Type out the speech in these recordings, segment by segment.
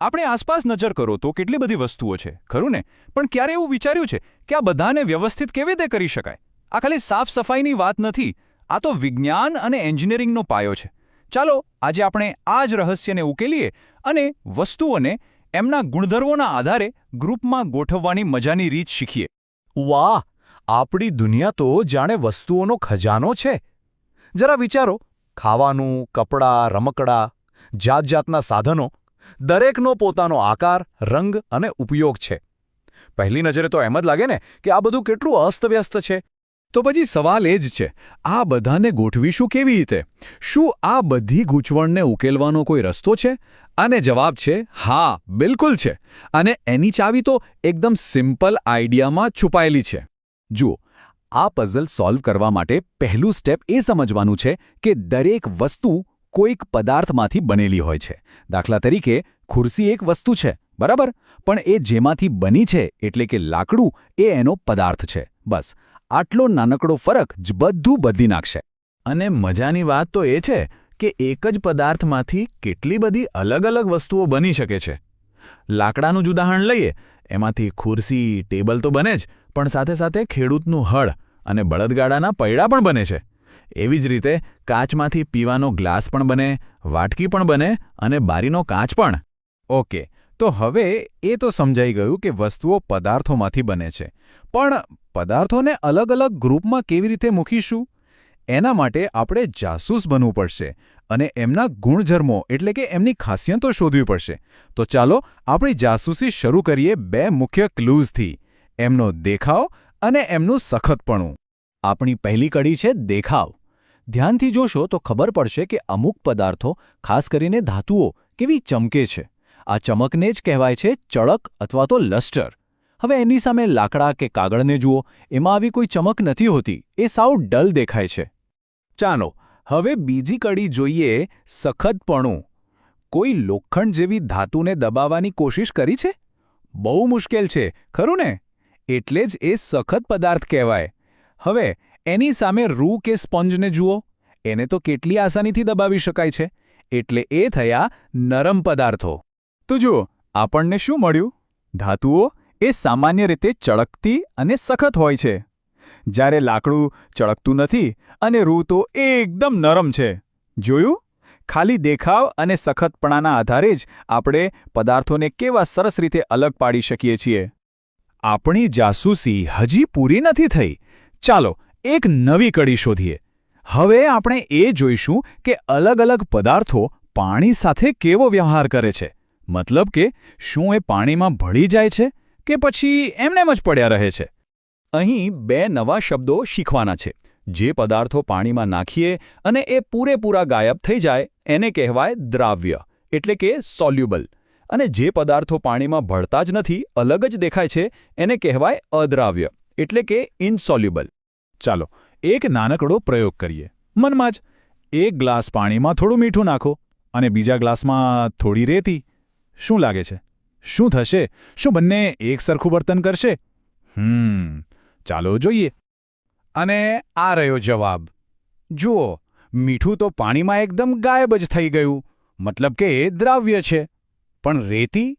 આપણે આસપાસ નજર કરો તો કેટલી બધી વસ્તુઓ છે, ખરું ને? પણ ક્યારે એવું વિચાર્યું છે કે આ બધાને વ્યવસ્થિત કેવી રીતે કરી શકાય? આ ખાલી સાફ સફાઈની વાત નથી, આ તો વિજ્ઞાન અને એન્જિનિયરિંગનો પાયો છે. ચાલો, આજે આપણે આ જ રહસ્યને ઉકેલીએ અને વસ્તુઓને એમના ગુણધર્મોના આધારે ગ્રુપમાં ગોઠવવાની મજાની રીત શીખીએ. વાહ! આપણી દુનિયા તો જાણે વસ્તુઓનો ખજાનો છે. જરા વિચારો, ખાવાનું, કપડાં, રમકડા જાત જાતના સાધનો દરેકનો પોતાનો આકાર, રંગ અને ઉપયોગ છે. પહેલી નજરે તો એમ જ લાગે ને કે આ બધું કેટલું અસ્તવ્યસ્ત છે. તો પછી સવાલ એ જ છે, આ બધાને ગોઠવીશું કેવી રીતે? શું આ બધી ગૂંચવણને ઉકેલવાનો કોઈ રસ્તો છે? અને જવાબ છે, હા, બિલકુલ છે. અને એની ચાવી તો એકદમ સિમ્પલ આઈડિયામાં છુપાયેલી છે. જુઓ, આ પઝલ સોલ્વ કરવા માટે પહેલું સ્ટેપ એ સમજવાનું છે કે દરેક વસ્તુ કોઈક પદાર્થમાંથી બનેલી હોય છે. દાખલા તરીકે, ખુરશી એક વસ્તુ છે, બરાબર? પણ એ જેમાંથી બની છે એટલે કે લાકડું, એ એનો પદાર્થ છે. બસ. આટલો નાનકડો ફરક જ બધું બદલી નાખશે. અને મજાની વાત તો એ છે કે એક જ પદાર્થમાંથી કેટલી બધી અલગ અલગ વસ્તુઓ બની શકે છે. લાકડાનું જ ઉદાહરણ લઈએ. એમાંથી ખુરશી, ટેબલ તો બને જ, પણ સાથે સાથે ખેડૂતનું હળ અને બળદગાડાના પૈડા પણ બને છે. એવી જ રીતે કાચમાંથી પીવાનો ગ્લાસ પણ બને, વાટકી પણ બને અને બારીનો કાચ પણ. ઓકે, તો હવે એ તો સમજાઈ ગયું કે વસ્તુઓ પદાર્થોમાંથી બને છે. પણ પદાર્થોને અલગ અલગ ગ્રુપમાં કેવી રીતે મૂકીશું? એના માટે આપણે જાસૂસ બનવું પડશે અને એમના ગુણધર્મો એટલે કે એમની ખાસિયતો શોધવી પડશે. તો ચાલો આપણી જાસૂસી શરૂ કરીએ બે મુખ્ય ક્લૂઝથી. એમનો દેખાવ અને એમનું સખતપણું. આપણી પહેલી કડી છે દેખાવ. ધ્યાનથી જોશો તો ખબર પડશે કે અમુક પદાર્થો, ખાસ કરીને ધાતુઓ, કેવી ચમકે છે. આ ચમકને જ કહેવાય છે ચળક અથવા તો લસ્ટર. હવે એની સામે લાકડા કે કાગળને જુઓ. એમાં આવી કોઈ ચમક નથી હોતી. એ સાવ ડલ દેખાય છે. ચાલો, હવે બીજી કડી જોઈએ સખતપણું. કોઈ લોખંડ જેવી ધાતુને દબાવવાની કોશિશ કરી છે? બહુ મુશ્કેલ છે, ખરું ને? એટલે જ એ સખત પદાર્થ કહેવાય. હવે એની સામે રૂ કે સ્પોન્જને જુઓ. એને તો કેટલી આસાનીથી દબાવી શકાય છે. એટલે એ થયા નરમ પદાર્થો. તો જુઓ, આપણને શું મળ્યું? ધાતુઓ એ સામાન્ય રીતે ચળકતી અને સખત હોય છે. જ્યારે લાકડું ચળકતું નથી અને રૂ તો એકદમ નરમ છે. જોયું? ખાલી દેખાવ અને સખતપણાના આધારે જ આપણે પદાર્થોને કેવા સરસ રીતે અલગ પાડી શકીએ છીએ. આપણી જાસૂસી હજી પૂરી નથી થઈ. ચાલો એક નવી કડી શોધીએ. હવે આપણે એ જોઈશું કે અલગ અલગ પદાર્થો પાણી સાથે કેવો વ્યવહાર કરે છે. મતલબ કે શું એ પાણીમાં ભળી જાય છે કે પછી એમનેમ જ પડ્યા રહે છે. અહીં બે નવા શબ્દો શીખવાના છે. જે પદાર્થો પાણીમાં નાખીએ અને એ પૂરેપૂરા ગાયબ થઈ જાય, એને કહેવાય દ્રાવ્ય, એટલે કે સોલ્યુબલ અને જે પદાર્થો પાણીમાં ભળતા જ નથી, અલગ જ દેખાય છે, એને કહેવાય અદ્રાવ્ય, એટલે કે ઇનસોલ્યુબલ ચાલો, એક નાનકડો પ્રયોગ કરીએ. મનમાં જ, એક ગ્લાસ પાણીમાં થોડું મીઠું નાખો અને બીજા ગ્લાસમાં થોડી રેતી. શું લાગે છે? શું થશે? શું બંને એક સરખું વર્તન કરશે? હમ, ચાલો જોઈએ. અને આ રહ્યો જવાબ. જુઓ, મીઠું તો પાણીમાં એકદમ ગાયબ જ થઈ ગયું. મતલબ કે એ દ્રાવ્ય છે. પણ રેતી?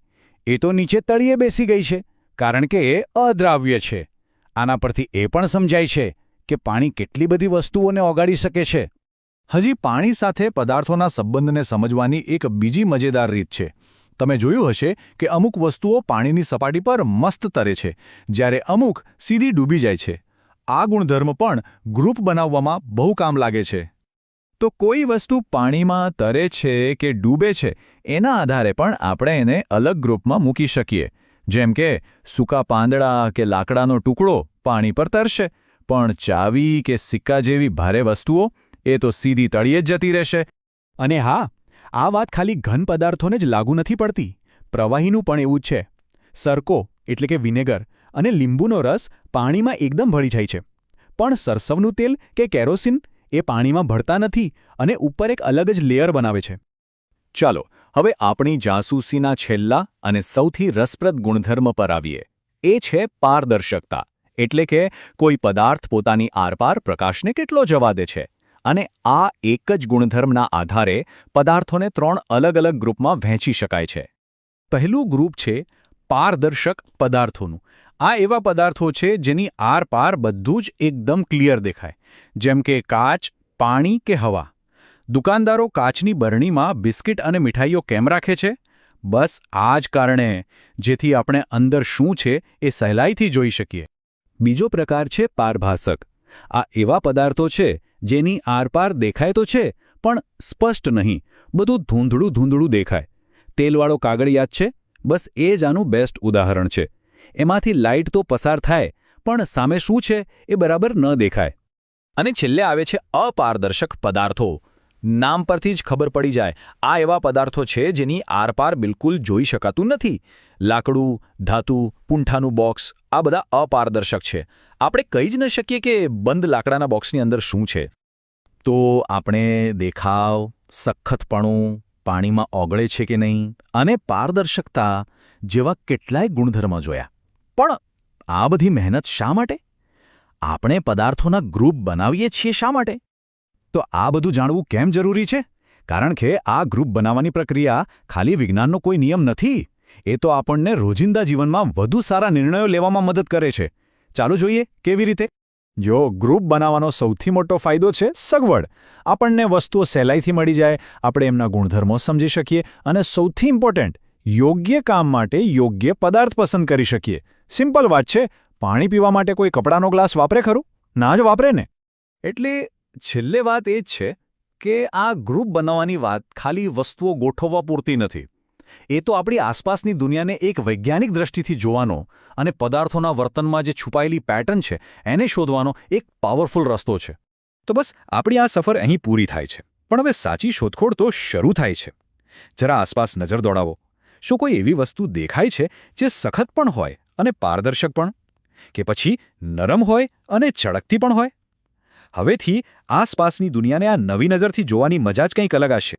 એ તો નીચે તળિયે બેસી ગઈ છે, કારણ કે એ અદ્રાવ્ય છે. આના પરથી એ પણ સમજાય છે કે પાણી કેટલી બધી વસ્તુઓને ઓગાળી શકે છે? હજી પાણી સાથે પદાર્થોના સંબંધને સમજવાની એક બીજી મજેદાર રીત છે. તમે જોયું હશે કે અમુક વસ્તુઓ પાણીની સપાટી પર મસ્ત તરે છે, જ્યારે અમુક સીધી ડૂબી જાય છે. આ ગુણધર્મ પણ ગ્રુપ બનાવવામાં બહુ કામ લાગે છે. તો કોઈ વસ્તુ પાણીમાં તરે છે કે ડૂબે છે, એના આધારે પણ આપણે એને અલગ ગ્રુપમાં મૂકી શકીએ. જેમ કે સૂકા પાંદડા કે લાકડાનો ટુકડો પાણી પર તરશે. પણ ચાવી કે સિક્કા જેવી ભારે વસ્તુઓ એ તો સીધી તળીએ જ જતી રહેશે. અને હા, આ વાત ખાલી ઘન પદાર્થોને જ લાગુ નથી પડતી. પ્રવાહીનું પણ એવું છે. સરકો એટલે કે વિનેગર અને લીંબુનો રસ પાણીમાં એકદમ ભળી જાય છે. પણ સરસવનું તેલ કે કેરોસીન એ પાણીમાં ભળતા નથી અને ઉપર એક અલગ જ લેયર બનાવે છે. ચાલો, હવે આપણી જાસૂસીના છેલ્લા અને સૌથી રસપ્રદ ગુણધર્મ પર આવીએ. એ છે પારદર્શકતા. એટલે કે કોઈ પદાર્થ પોતાની આરપાર પ્રકાશને કેટલો જવા દે છે. અને આ એક જ ગુણધર્મના આધારે પદાર્થોને ત્રણ અલગ અલગ ગ્રુપમાં વહેંચી શકાય છે. પહેલું ગ્રુપ છે પારદર્શક પદાર્થોનું. આ એવા પદાર્થો છે જેની આરપાર બધું જ એકદમ ક્લિયર દેખાય. જેમ કે કાચ, પાણી કે હવા. દુકાનદારો કાચની બરણીમાં બિસ્કિટ અને મીઠાઈઓ કેમ રાખે છે? બસ આ જ કારણે જેથી આપણે અંદર શું છે એ સહેલાઈથી જોઈ શકીએ. બીજો પ્રકાર છે પારભાસક. આ એવા પદાર્થો છે જેની આરપાર દેખાય તો છે, પણ સ્પષ્ટ નહીં. બધું ધૂંધળું ધૂંધળું દેખાય. તેલવાળો કાગળ યાદ છે? બસ એ જ આનું બેસ્ટ ઉદાહરણ છે. એમાંથી લાઇટ તો પસાર થાય, પણ સામે શું છે એ બરાબર ન દેખાય. અને છેલ્લે આવે છે અપારદર્શક પદાર્થો. નામ પરથી જ ખબર પડી જાય, આ એવા પદાર્થો છે જેની આરપાર બિલકુલ જોઈ શકાતું નથી. લાકડું, ધાતુ, પૂંઠાનું બોક્સ આ બધા અપારદર્શક છે. આપણે કહી જ ન શકીએ કે બંધ લાકડાના બોક્સની અંદર શું છે. તો આપણે દેખાવ, સખતપણું, પાણીમાં ઓગળે છે કે નહીં અને પારદર્શકતા જેવા કેટલાય ગુણધર્મ જોયા. પણ આ બધી મહેનત શા માટે? આપણે પદાર્થોના ગ્રુપ બનાવીએ છીએ શા માટે? તો આ બધું જાણવું કેમ જરૂરી છે? કારણ કે આ ગ્રુપ બનાવવાની પ્રક્રિયા ખાલી વિજ્ઞાનનો કોઈ નિયમ નથી. એ તો આપણને રોજિંદા જીવનમાં વધુ સારા નિર્ણયો લેવામાં મદદ કરે છે. ચાલો જોઈએ કેવી રીતે? જો ગ્રુપ બનાવવાનો સૌથી મોટો ફાયદો છે સગવડ. આપણને વસ્તુઓ સહેલાઈથી મળી જાય, આપણે એમના ગુણધર્મો સમજી શકીએ અને સૌથી ઇમ્પોર્ટન્ટ, યોગ્ય કામ માટે યોગ્ય પદાર્થ પસંદ કરી શકીએ. સિમ્પલ વાત છે, પાણી પીવા માટે કોઈ કપડાનો ગ્લાસ વાપરે ખરું? ના જ વાપરે ને? એટલે છેલ્લે વાત એ જ છે કે આ ગ્રુપ બનાવવાની વાત ખાલી વસ્તુઓ ગોઠવવા પૂરતી નથી. એ તો આપણી આસપાસની દુનિયાને એક વૈજ્ઞાનિક દ્રષ્ટિથી જોવાનો અને પદાર્થોના વર્તનમાં જે છુપાયેલી પેટર્ન છે, એને શોધવાનો એક પાવરફુલ રસ્તો છે. તો બસ, આપણી આ સફર અહીં પૂરી થાય છે. પણ હવે સાચી શોધખોળ તો શરૂ થાય છે. જરા આસપાસ નજર દોડાવો. શું કોઈ એવી વસ્તુ દેખાય છે જે સખત પણ હોય અને પારદર્શક પણ? કે પછી નરમ હોય અને ચળકતી પણ હોય? હવેથી આસપાસની દુનિયાને આ નવી નજરથી જોવાની મજા જ કંઈક અલગ હશે.